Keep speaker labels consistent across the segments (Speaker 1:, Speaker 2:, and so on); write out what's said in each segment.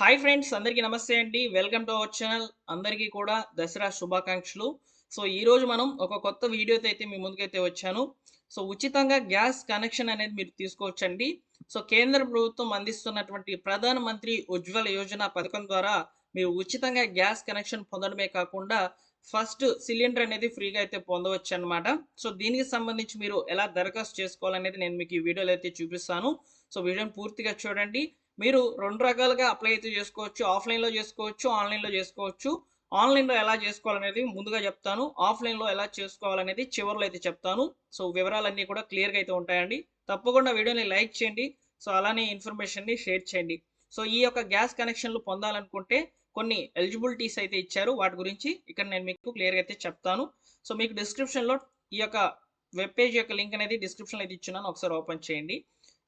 Speaker 1: Hi friends అందరికీ నమస్తే అండి. వెల్కమ్ టు అవర్ ఛానల్ అందరికీ కూడా దసరా శుభాకాంక్షలు. సో ఈరోజు మనం ఒక కొత్త వీడియోతో అయితే మీ ముందుకైతే వచ్చాను. సో ఉచితంగా గ్యాస్ కనెక్షన్ అనేది మీరు తీసుకోవచ్చండి. సో కేంద్ర ప్రభుత్వం అందిస్తున్నటువంటి ప్రధాన మంత్రి ఉజ్వల యోజన పథకం ద్వారా మీరు ఉచితంగా గ్యాస్ కనెక్షన్ పొందడమే కాకుండా ఫస్ట్ సిలిండర్ అనేది ఫ్రీగా అయితే పొందవచ్చు అనమాట సో దీనికి సంబంధించి మీరు ఎలా దరఖాస్తు చేసుకోవాలనేది నేను మీకు ఈ వీడియోలో అయితే చూపిస్తాను. సో వీడియోని పూర్తిగా చూడండి. మీరు రెండు రకాలుగా అప్లై అయితే చేసుకోవచ్చు. ఆఫ్లైన్లో చేసుకోవచ్చు ఆన్లైన్లో చేసుకోవచ్చు. ఆన్లైన్లో ఎలా చేసుకోవాలనేది ముందుగా చెప్తాను. ఆఫ్లైన్లో ఎలా చేసుకోవాలనేది చివరిలో అయితే చెప్తాను. సో వివరాలన్నీ కూడా క్లియర్గా అయితే ఉంటాయండి. తప్పకుండా వీడియోని లైక్ చేయండి. సో అలానే ఇన్ఫర్మేషన్ని షేర్ చేయండి. సో ఈ యొక్క గ్యాస్ కనెక్షన్లు పొందాలనుకుంటే కొన్ని ఎలిజిబిలిటీస్ అయితే ఇచ్చారు. వాటి గురించి ఇక్కడ నేను మీకు క్లియర్గా అయితే చెప్తాను. సో మీకు డిస్క్రిప్షన్లో ఈ యొక్క వెబ్ పేజ్ యొక్క లింక్ అనేది డిస్క్రిప్షన్లో అయితే ఇచ్చున్నాను. ఒకసారి ఓపెన్ చేయండి.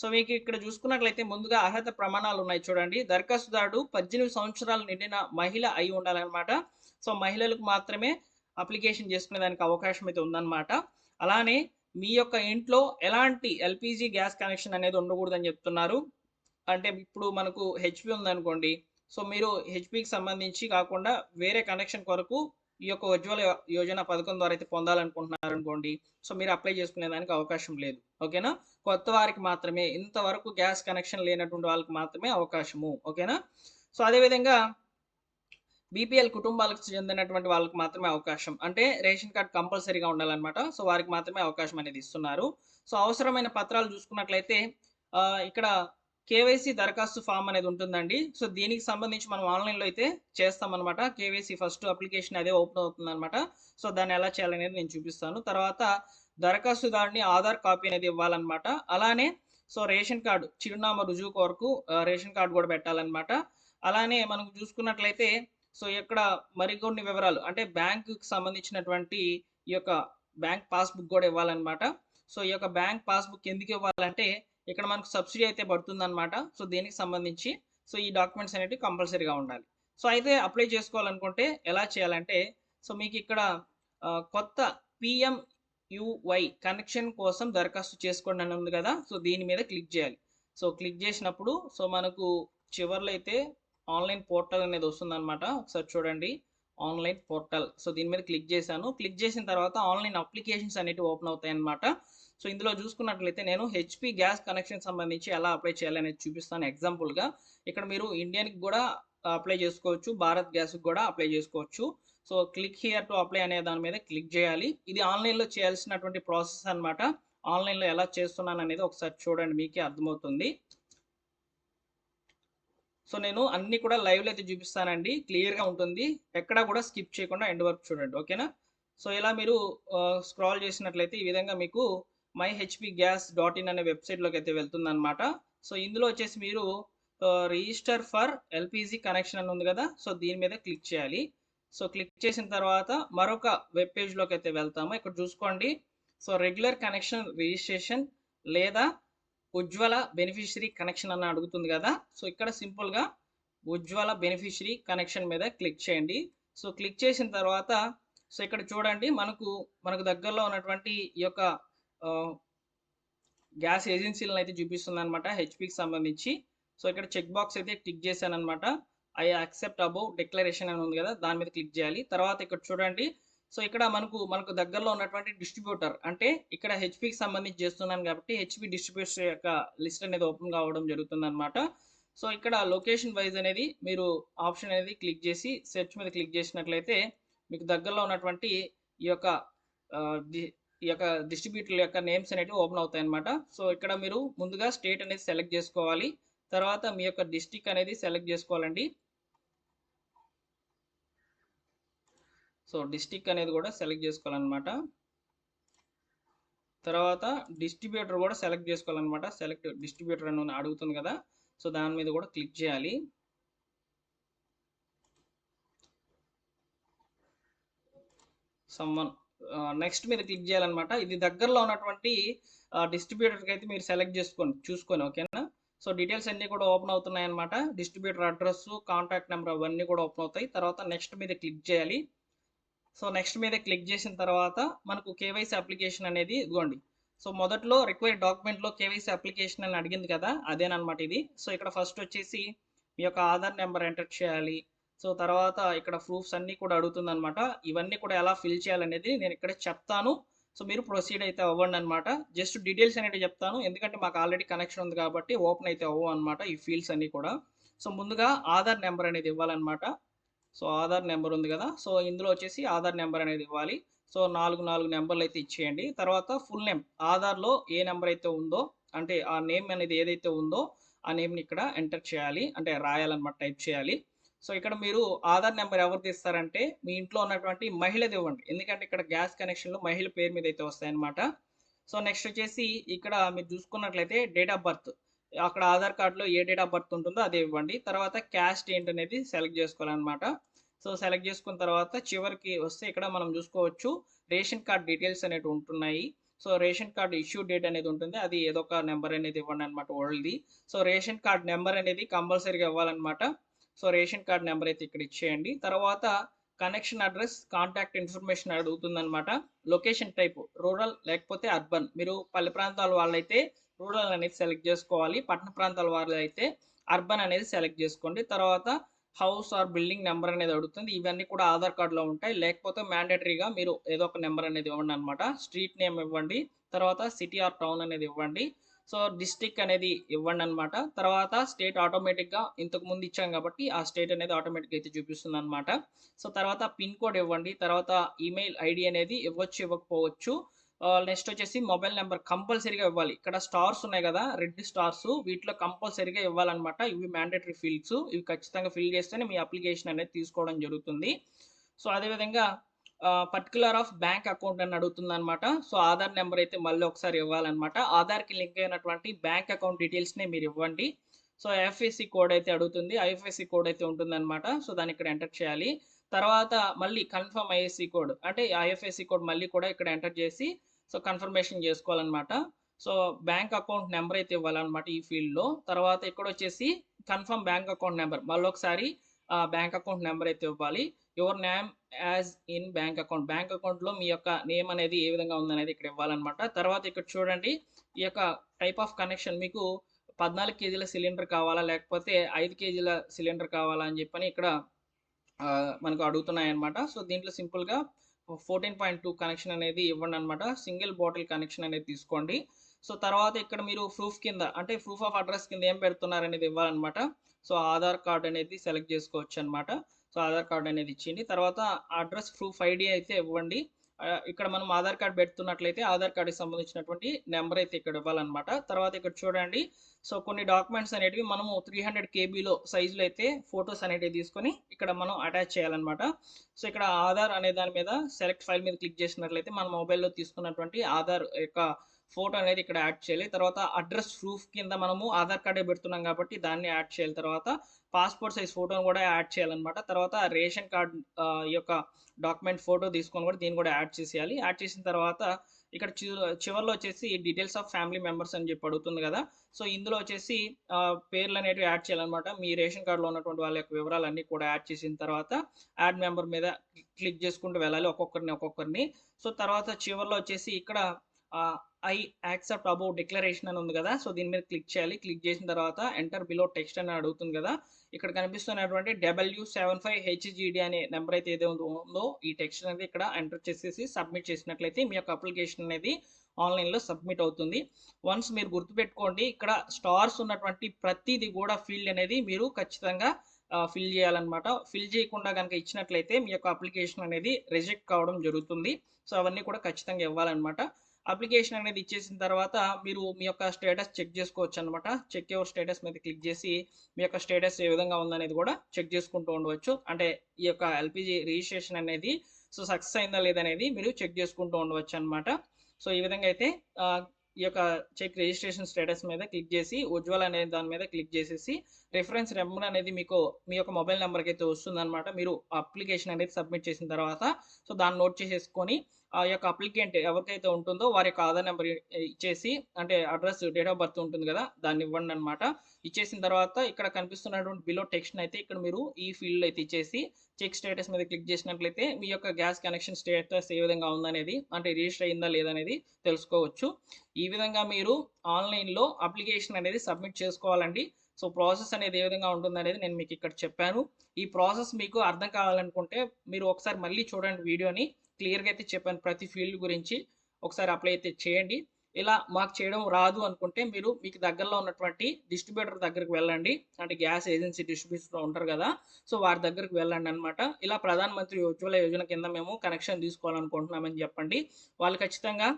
Speaker 1: సో మీకు ఇక్కడ చూసుకున్నట్లయితే ముందుగా అర్హత ప్రమాణాలు ఉన్నాయి చూడండి. దరఖాస్తుదారుడు పద్దెనిమిది సంవత్సరాలు నిండిన మహిళ అయి ఉండాలన్నమాట. సో మహిళలకు మాత్రమే అప్లికేషన్ చేసుకునే దానికి అవకాశం అయితే ఉందన్నమాట. అలానే మీ యొక్క ఇంట్లో ఎలాంటి ఎల్పిజి గ్యాస్ కనెక్షన్ అనేది ఉండకూడదని చెప్తున్నారు. అంటే ఇప్పుడు మనకు హెచ్పి ఉందనుకోండి. సో మీరు హెచ్పికి సంబంధించి కాకుండా వేరే కనెక్షన్ కొరకు ఈ యొక్క ఉజ్వల యోజన పథకం ద్వారా అయితే పొందాలనుకుంటున్నారు అనుకోండి సో మీరు అప్లై చేసుకునే దానికి అవకాశం లేదు. ఓకేనా కొత్త వారికి మాత్రమే ఇంతవరకు గ్యాస్ కనెక్షన్ లేనటువంటి వాళ్ళకి మాత్రమే అవకాశము. ఓకేనా సో అదేవిధంగా బీపీఎల్ కుటుంబాలకు చెందినటువంటి వాళ్ళకి మాత్రమే అవకాశం. అంటే రేషన్ కార్డ్ కంపల్సరీగా ఉండాలన్నమాట. సో వారికి మాత్రమే అవకాశం అనేది ఇస్తున్నారు. సో అవసరమైన పత్రాలు చూసుకున్నట్లయితే ఇక్కడ కేవైసీ దరఖాస్తు ఫామ్ అనేది ఉంటుందండి. సో దీనికి సంబంధించి మనం ఆన్లైన్లో అయితే చేస్తామన్నమాట. కేవైసీ ఫస్ట్ అప్లికేషన్ అదే ఓపెన్ అవుతుంది అనమాట సో దాన్ని ఎలా చేయాలనేది నేను చూపిస్తాను. తర్వాత దరఖాస్తుదారుని ఆధార్ కాపీ అనేది ఇవ్వాలన్నమాట. అలానే సో రేషన్ కార్డు చిరునామా రుజువు కొరకు రేషన్ కార్డు కూడా పెట్టాలన్నమాట. అలానే మనం చూసుకున్నట్లయితే సో ఇక్కడ మరికొన్ని వివరాలు అంటే బ్యాంకుకి సంబంధించినటువంటి ఈ యొక్క బ్యాంక్ పాస్బుక్ కూడా ఇవ్వాలన్నమాట. సో ఈ యొక్క బ్యాంక్ పాస్బుక్ ఎందుకు ఇవ్వాలంటే ఇక్కడ మనకు సబ్సిడీ అయితే పడుతుందన్నమాట. సో దీనికి సంబంధించి? సో ఈ డాక్యుమెంట్స్ అనేవి కంపల్సరీగా ఉండాలి. సో అయితే అప్లై చేసుకోవాలనుకుంటే ఎలా చేయాలంటే సో మీకు ఇక్కడ కొత్త పిఎంయువై కనెక్షన్ కోసం దరఖాస్తు చేసుకోండి అని ఉంది కదా. సో దీని మీద క్లిక్ చేయాలి. సో క్లిక్ చేసినప్పుడు సో మనకు చివర్లో అయితే ఆన్లైన్ పోర్టల్ అనేది వస్తుందన్నమాట. ఒకసారి చూడండి. ఆన్లైన్ పోర్టల్ సో దీని మీద క్లిక్ చేశాను. క్లిక్ చేసిన తర్వాత ఆన్లైన్ అప్లికేషన్స్ అనేవి ఓపెన్ అవుతాయి అన్నమాట సో ఇందులో చూసుకున్నట్లయితే నేను హెచ్పి గ్యాస్ కనెక్షన్ సంబంధించి ఎలా అప్లై చేయాలనేది చూపిస్తాను ఎగ్జాంపుల్గా ఇక్కడ మీరు ఇండియన్కి కూడా uh, అప్లై చేసుకోవచ్చు భారత్ గ్యాస్కి కూడా అప్లై చేసుకోవచ్చు. So click here to apply అనే దాని మీద క్లిక్ చేయాలి. ఇది ఆన్లైన్లో చేయాల్సినటువంటి ప్రాసెస్ అన్నమాట. ఆన్లైన్లో ఎలా చేస్తున్నాను అనేది ఒకసారి చూడండి మీకే అర్థమవుతుంది. సో నేను అన్ని కూడా లైవ్లో అయితే చూపిస్తానండి. క్లియర్గా ఉంటుంది. ఎక్కడా కూడా స్కిప్ చేయకుండా ఎండ్ వరకు చూడండి. ఓకేనా సో ఇలా మీరు uh, స్క్రాల్ చేసినట్లయితే ఈ విధంగా మీకు my HP gas dot in అనే వెబ్సైట్లోకి అయితే వెళ్తుందనమాట సో ఇందులో వచ్చేసి మీరు రిజిస్టర్ ఫర్ ఎల్పిజి కనెక్షన్ అని ఉంది కదా సో దీని మీద క్లిక్ చేయాలి. సో క్లిక్ చేసిన తర్వాత మరొక వెబ్ పేజ్లోకి అయితే వెళ్తాము. ఇక్కడ చూసుకోండి. సో రెగ్యులర్ కనెక్షన్ రిజిస్ట్రేషన్ లేదా ఉజ్వల బెనిఫిషరీ కనెక్షన్ అని అడుగుతుంది కదా. సో ఇక్కడ సింపుల్గా ఉజ్వల బెనిఫిషరీ కనెక్షన్ మీద క్లిక్ చేయండి. సో క్లిక్ చేసిన తర్వాత సో ఇక్కడ చూడండి మనకు మనకు దగ్గరలో ఉన్నటువంటి ఈ యొక్క గ్యాస్ ఏజెన్సీలను అయితే చూపిస్తుంది అనమాట హెచ్పికి సంబంధించి. సో ఇక్కడ చెక్ బాక్స్ అయితే టిక్ చేశాను అనమాట ఐ యాక్సెప్ట్ అబౌవ్ డిక్లరేషన్ అని ఉంది కదా దాని మీద క్లిక్ చేయాలి. తర్వాత ఇక్కడ చూడండి. సో ఇక్కడ మనకు మనకు దగ్గరలో ఉన్నటువంటి డిస్ట్రిబ్యూటర్ అంటే ఇక్కడ హెచ్పికి సంబంధించి చేస్తున్నాను కాబట్టి హెచ్పి డిస్ట్రిబ్యూటర్ యొక్క లిస్ట్ అనేది ఓపెన్ కావడం జరుగుతుంది అనమాట సో ఇక్కడ లొకేషన్ వైజ్ అనేది మీరు ఆప్షన్ అనేది క్లిక్ చేసి సెర్చ్ మీద క్లిక్ చేసినట్లయితే మీకు దగ్గరలో ఉన్నటువంటి ఈ యొక్క ఈ యొక్క డిస్ట్రిబ్యూటర్ల యొక్క నేమ్స్ అనేవి ఓపెన్ అవుతాయి అనమాట సో ఇక్కడ మీరు ముందుగా స్టేట్ అనేది సెలెక్ట్ చేసుకోవాలి. తర్వాత మీ యొక్క డిస్టిక్ అనేది సెలెక్ట్ చేసుకోవాలండి. సో డిస్టిక్ అనేది కూడా సెలెక్ట్ చేసుకోవాలన్నమాట. తర్వాత డిస్ట్రిబ్యూటర్ కూడా సెలెక్ట్ చేసుకోవాలన్నమాట. సెలెక్ట్ డిస్ట్రిబ్యూటర్ అని అడుగుతుంది కదా. సో దాని మీద కూడా క్లిక్ చేయాలి. సమ్మన్ నెక్స్ట్ మీద క్లిక్ చేయాలన్నమాట. ఇది దగ్గరలో ఉన్నటువంటి డిస్ట్రిబ్యూటర్కి అయితే మీరు సెలెక్ట్ చేసుకోండి చూసుకొని ఓకేనా సో డీటెయిల్స్ అన్నీ కూడా ఓపెన్ అవుతున్నాయి అనమాట డిస్ట్రిబ్యూటర్ అడ్రస్ కాంటాక్ట్ నెంబర్ అవన్నీ కూడా ఓపెన్ అవుతాయి. తర్వాత నెక్స్ట్ మీద క్లిక్ చేయాలి. సో నెక్స్ట్ మీద క్లిక్ చేసిన తర్వాత మనకు కేవైసీ అప్లికేషన్ అనేది ఇదిగోండి. సో మొదట్లో రిక్వైర్డ్ డాక్యుమెంట్లో కేవైసీ అప్లికేషన్ అని అడిగింది కదా అదేనమాట ఇది. సో ఇక్కడ ఫస్ట్ వచ్చేసి మీ యొక్క ఆధార్ నెంబర్ ఎంటర్ చేయాలి. సో తర్వాత ఇక్కడ ప్రూఫ్స్ అన్నీ కూడా అడుగుతుందన్నమాట. ఇవన్నీ కూడా ఎలా ఫిల్ చేయాలనేది నేను ఇక్కడ చెప్తాను. సో మీరు ప్రొసీడ్ అయితే అవ్వండి అనమాట జస్ట్ డీటెయిల్స్ అనేవి చెప్తాను. ఎందుకంటే మాకు ఆల్రెడీ కనెక్షన్ ఉంది కాబట్టి ఓపెన్ అయితే అవ్వవు అనమాట ఈ ఫీల్డ్స్ అన్నీ కూడా. సో ముందుగా ఆధార్ నెంబర్ అనేది ఇవ్వాలన్నమాట. సో ఆధార్ నెంబర్ ఉంది కదా. సో ఇందులో వచ్చేసి ఆధార్ నెంబర్ అనేది ఇవ్వాలి. సో నాలుగు నాలుగు నెంబర్లు అయితే ఇచ్చేయండి. తర్వాత ఫుల్ నేమ్ ఆధార్లో ఏ నెంబర్ అయితే ఉందో అంటే ఆ నేమ్ అనేది ఏదైతే ఉందో ఆ నేమ్ని ఇక్కడ ఎంటర్ చేయాలి. అంటే రాయాలన్నమాట టైప్ చేయాలి. సో ఇక్కడ మీరు ఆధార్ నెంబర్ ఎవరిది ఇస్తారంటే మీ ఇంట్లో ఉన్నటువంటి మహిళది ఇవ్వండి. ఎందుకంటే ఇక్కడ గ్యాస్ కనెక్షన్లు మహిళ పేరు మీద అయితే వస్తాయన్నమాట. సో నెక్స్ట్ వచ్చేసి ఇక్కడ మీరు చూసుకున్నట్లయితే డేట్ ఆఫ్ బర్త్. అక్కడ ఆధార్ కార్డులో ఏ డేట్ ఆఫ్ బర్త్ ఉంటుందో అదే ఇవ్వండి. తర్వాత క్యాస్ట్ ఏంటనేది సెలెక్ట్ చేసుకోవాలన్నమాట. సో సెలెక్ట్ చేసుకున్న తర్వాత చివరికి వస్తే ఇక్కడ మనం చూసుకోవచ్చు రేషన్ కార్డ్ డీటెయిల్స్ అనేవి ఉంటున్నాయి. So ration card issue date అనేది ఉంటుంది. అది ఏదో ఒక నెంబర్ అనేది ఇవ్వండి అనమాట ఓల్డ్ది సో రేషన్ కార్డ్ నెంబర్ అనేది కంపల్సరీగా ఇవ్వాలన్నమాట. సో రేషన్ కార్డ్ నెంబర్ అయితే ఇక్కడ ఇచ్చేయండి. తర్వాత కనెక్షన్ అడ్రస్ కాంటాక్ట్ ఇన్ఫర్మేషన్ అడుగుతుందనమాట లొకేషన్ టైప్ రూరల్ లేకపోతే అర్బన్. మీరు పల్లె ప్రాంతాల వాళ్ళైతే రూరల్ అనేది సెలెక్ట్ చేసుకోవాలి. పట్టణ ప్రాంతాల వాళ్ళు అయితే అర్బన్ అనేది సెలెక్ట్ చేసుకోండి. తర్వాత హౌస్ ఆర్ బిల్డింగ్ నెంబర్ అనేది అడుగుతుంది. ఇవన్నీ కూడా ఆధార్ కార్డులో ఉంటాయి. లేకపోతే మ్యాండేటరీగా మీరు ఏదో ఒక నెంబర్ అనేది ఇవ్వండి అనమాట స్ట్రీట్ నేమ్ ఇవ్వండి. తర్వాత సిటీ ఆర్ టౌన్ అనేది ఇవ్వండి. సో డిస్టిక్ అనేది ఇవ్వండి అనమాట తర్వాత స్టేట్ ఆటోమేటిక్గా ఇంతకు ముందు ఇచ్చాం కాబట్టి ఆ స్టేట్ అనేది ఆటోమేటిక్గా అయితే చూపిస్తుంది అనమాట సో తర్వాత పిన్ కోడ్ ఇవ్వండి. తర్వాత ఈమెయిల్ ఐడి అనేది ఇవ్వచ్చు ఇవ్వకపోవచ్చు. నెక్స్ట్ వచ్చేసి మొబైల్ నెంబర్ కంపల్సరీగా ఇవ్వాలి. ఇక్కడ స్టార్స్ ఉన్నాయి కదా రెడ్ స్టార్స్ వీటిలో కంపల్సరీగా ఇవ్వాలన్నమాట. ఇవి మ్యాండేటరీ ఫీల్డ్స్ ఇవి ఖచ్చితంగా ఫిల్ చేస్తేనే మీ అప్లికేషన్ అనేది తీసుకోవడం జరుగుతుంది. సో అదేవిధంగా పర్టికులర్ ఆఫ్ బ్యాంక్ అకౌంట్ అని అడుగుతుంది అనమాట సో ఆధార్ నెంబర్ అయితే మళ్ళీ ఒకసారి ఇవ్వాలన్నమాట. ఆధార్కి లింక్ అయినటువంటి బ్యాంక్ అకౌంట్ డీటెయిల్స్ని మీరు ఇవ్వండి. సో ఐఎఫ్ఎస్సి కోడ్ అయితే అడుగుతుంది. ఐఎఫ్ఎస్సి కోడ్ అయితే ఉంటుందన్నమాట. సో దాన్ని ఇక్కడ ఎంటర్ చేయాలి. తర్వాత మళ్ళీ కన్ఫర్మ్ ఐఎస్సి కోడ్ అంటే ఐఎఫ్ఎస్సి కోడ్ మళ్ళీ కూడా ఇక్కడ ఎంటర్ చేసి సో కన్ఫర్మేషన్ చేసుకోవాలన్నమాట. సో బ్యాంక్ అకౌంట్ నెంబర్ అయితే ఇవ్వాలన్నమాట ఈ ఫీల్డ్లో తర్వాత ఇక్కడ వచ్చేసి కన్ఫర్మ్ బ్యాంక్ అకౌంట్ నెంబర్ మళ్ళీ ఒకసారి బ్యాంక్ అకౌంట్ నెంబర్ అయితే ఇవ్వాలి. Your name as in bank account. Bank అకౌంట్లో మీ యొక్క నేమ్ అనేది ఏ విధంగా ఉందనేది ఇక్కడ ఇవ్వాలన్నమాట. తర్వాత ఇక్కడ చూడండి ఈ యొక్క టైప్ ఆఫ్ కనెక్షన్ మీకు పద్నాలుగు కేజీల సిలిండర్ కావాలా లేకపోతే ఐదు కేజీల సిలిండర్ కావాలా అని చెప్పని ఇక్కడ మనకు అడుగుతున్నాయి అనమాట సో దీంట్లో సింపుల్గా ఫోర్టీన్ పాయింట్ టూ కనెక్షన్ అనేది ఇవ్వండి అనమాట సింగిల్ బాటిల్ కనెక్షన్ అనేది తీసుకోండి. సో తర్వాత ఇక్కడ మీరు ప్రూఫ్ కింద అంటే ప్రూఫ్ ఆఫ్ అడ్రస్ కింద ఏం పెడుతున్నారు అనేది ఇవ్వాలన్నమాట. సో ఆధార్ కార్డ్ అనేది సెలెక్ట్ చేసుకోవచ్చు అనమాట సో ఆధార్ కార్డ్ అనేది ఇచ్చింది. తర్వాత అడ్రస్ ప్రూఫ్ ఐడి అయితే ఇవ్వండి. ఇక్కడ మనం ఆధార్ కార్డ్ పెడుతున్నట్లయితే ఆధార్ కార్డుకి సంబంధించినటువంటి నెంబర్ అయితే ఇక్కడ ఇవ్వాలన్నమాట. తర్వాత ఇక్కడ చూడండి. సో కొన్ని డాక్యుమెంట్స్ అనేటివి మనము త్రీ హండ్రెడ్ కేబీలో సైజులో అయితే ఫొటోస్ అనేటివి తీసుకొని ఇక్కడ మనం అటాచ్ చేయాలన్నమాట. సో ఇక్కడ ఆధార్ అనే దాని మీద సెలెక్ట్ ఫైల్ మీద క్లిక్ చేసినట్లయితే మన మొబైల్లో తీసుకున్నటువంటి ఆధార్ యొక్క ఫోటో అనేది ఇక్కడ యాడ్ చేయాలి. తర్వాత అడ్రస్ ప్రూఫ్ కింద మనము ఆధార్ కార్డే పెడుతున్నాం కాబట్టి దాన్ని యాడ్ చేయాలి. తర్వాత పాస్పోర్ట్ సైజ్ ఫోటోని కూడా యాడ్ చేయాలన్నమాట. తర్వాత రేషన్ కార్డ్ యొక్క డాక్యుమెంట్ ఫోటో తీసుకొని కూడా దీన్ని కూడా యాడ్ చేసేయాలి. యాడ్ చేసిన తర్వాత ఇక్కడ చివరిలో వచ్చేసి డీటెయిల్స్ ఆఫ్ ఫ్యామిలీ మెంబర్స్ అని చెప్పి అడుగుతుంది కదా. సో ఇందులో వచ్చేసి పేర్లు అనేవి యాడ్ చేయాలన్నమాట. మీ రేషన్ కార్డులో ఉన్నటువంటి వాళ్ళ యొక్క వివరాలన్నీ కూడా యాడ్ చేసిన తర్వాత యాడ్ మెంబర్ మీద క్లిక్ చేసుకుంటూ వెళ్ళాలి ఒక్కొక్కరిని ఒక్కొక్కరిని. సో తర్వాత చివరిలో వచ్చేసి ఇక్కడ ఐ యాక్సెప్ట్ అబౌట్ డిక్లరేషన్ అని ఉంది కదా సో దీని మీద క్లిక్ చేయాలి. క్లిక్ చేసిన తర్వాత ఎంటర్ బిలో టెక్స్ట్ అని అడుగుతుంది కదా. ఇక్కడ కనిపిస్తున్నటువంటి డబ్ల్యూ సెవెన్ ఫైవ్ హెచ్జిడి అనే నెంబర్ అయితే ఏదో ఉందో ఈ టెక్స్ట్ అనేది ఇక్కడ ఎంటర్ చేసేసి సబ్మిట్ చేసినట్లయితే మీ యొక్క అప్లికేషన్ అనేది ఆన్లైన్లో సబ్మిట్ అవుతుంది. వన్స్ మీరు గుర్తుపెట్టుకోండి ఇక్కడ స్టార్స్ ఉన్నటువంటి ప్రతిదీ కూడా ఫీల్డ్ అనేది మీరు ఖచ్చితంగా ఫిల్ చేయాలన్నమాట. ఫిల్ చేయకుండా కనుక ఇచ్చినట్లయితే మీ యొక్క అప్లికేషన్ అనేది రిజెక్ట్ కావడం జరుగుతుంది. సో అవన్నీ కూడా ఖచ్చితంగా ఇవ్వాలన్నమాట. అప్లికేషన్ అనేది ఇచ్చేసిన తర్వాత మీరు మీ యొక్క స్టేటస్ చెక్ చేసుకోవచ్చు అనమాట చెక్ యువర్ స్టేటస్ మీద క్లిక్ చేసి మీ యొక్క స్టేటస్ ఏ విధంగా ఉందనేది కూడా చెక్ చేసుకుంటూ ఉండవచ్చు. అంటే ఈ యొక్క ఎల్పిజి రిజిస్ట్రేషన్ అనేది సో సక్సెస్ అయిందా లేదనేది మీరు చెక్ చేసుకుంటూ ఉండవచ్చు అనమాట సో ఈ విధంగా అయితే ఈ యొక్క చెక్ రిజిస్ట్రేషన్ స్టేటస్ మీద క్లిక్ చేసి ఉజ్వల్ అనే దాని మీద క్లిక్ చేసేసి రిఫరెన్స్ నెంబర్ అనేది మీకు మీ యొక్క మొబైల్ నెంబర్కి అయితే వస్తుందన్నమాట. మీరు అప్లికేషన్ అనేది సబ్మిట్ చేసిన తర్వాత సో దాన్ని నోట్ చేసేసుకొని ఆ యొక్క అప్లికెంట్ ఎవరికైతే ఉంటుందో వారి యొక్క ఆధార్ నెంబర్ ఇచ్చేసి అంటే అడ్రస్ డేట్ ఆఫ్ బర్త్ ఉంటుంది కదా దాన్ని ఇవ్వండి అనమాట ఇచ్చేసిన తర్వాత ఇక్కడ కనిపిస్తున్నటువంటి బిలో టెక్స్ట్ అయితే ఇక్కడ మీరు ఈ ఫీల్డ్ అయితే ఇచ్చేసి చెక్ స్టేటస్ మీద క్లిక్ చేసినట్లయితే మీ యొక్క గ్యాస్ కనెక్షన్ స్టేటస్ ఏ విధంగా ఉందనేది అంటే రిజిస్టర్ అయిందా లేదనేది తెలుసుకోవచ్చు. ఈ విధంగా మీరు ఆన్లైన్లో అప్లికేషన్ అనేది సబ్మిట్ చేసుకోవాలండి. సో ప్రాసెస్ అనేది ఏ విధంగా ఉంటుందనేది నేను మీకు ఇక్కడ చెప్పాను. ఈ ప్రాసెస్ మీకు అర్థం కావాలనుకుంటే మీరు ఒకసారి మళ్ళీ చూడండి వీడియోని. క్లియర్‌గా అయితే చెప్పాను ప్రతి ఫీల్డ్ గురించి. ఒకసారి అప్లై అయితే చేయండి. ఇలా మాకు చేయడం రాదు అనుకుంటే మీరు మీకు దగ్గరలో ఉన్నటువంటి డిస్ట్రిబ్యూటర్ దగ్గరికి వెళ్ళండి. అంటే గ్యాస్ ఏజెన్సీ డిస్ట్రిబ్యూటర్స్ ఉంటారు కదా సో వారి దగ్గరికి వెళ్ళండనమాట. ఇలా ప్రధాన మంత్రి ఉజ్వల యోజన కింద మేము కనెక్షన్ తీసుకోవాలనుకుంటున్నామని చెప్పండి. వాళ్ళు ఖచ్చితంగా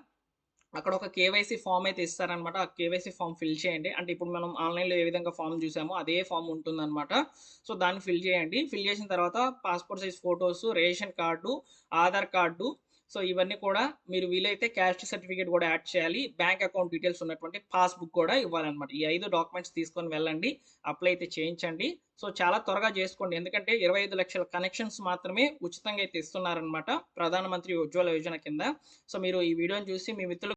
Speaker 1: అక్కడ ఒక కేవైసీ ఫామ్ అయితే ఇస్తారనమాట. ఆ కేవైసీ ఫామ్ ఫిల్ చేయండి. అంటే ఇప్పుడు మనం ఆన్‌లైన్‌లో ఏ విధంగా ఫామ్ చూసామో అదే ఫామ్ ఉంటుందనమాట. సో దాన్ని ఫిల్ చేయండి. ఫిల్ చేసిన తర్వాత passport size photos ration card, Aadhaar card so ఇవన్నీ కూడా మీరు వీలైతే క్యాస్ట్ సర్టిఫికేట్ కూడా యాడ్ చేయాలి. బ్యాంక్ అకౌంట్ డీటెయిల్స్ ఉన్నటువంటి పాస్‌బుక్ కూడా ఇవ్వాలనమాట. ఈ ఐదు డాక్యుమెంట్స్ తీసుకొని వెళ్ళండి. అప్లై అయితే చేయించండి. సో చాలా త్వరగా చేసుకోండి. ఎందుకంటే ఇరవై లక్షల కనెక్షన్స్ మాత్రమే ఉచితంగా అయితే ఇస్తున్నారనమాట. ప్రధానమంత్రి ఉజ్వల యోజన కింద. సో మీరు ఈ వీడియోని చూసి మీ మిత్రులు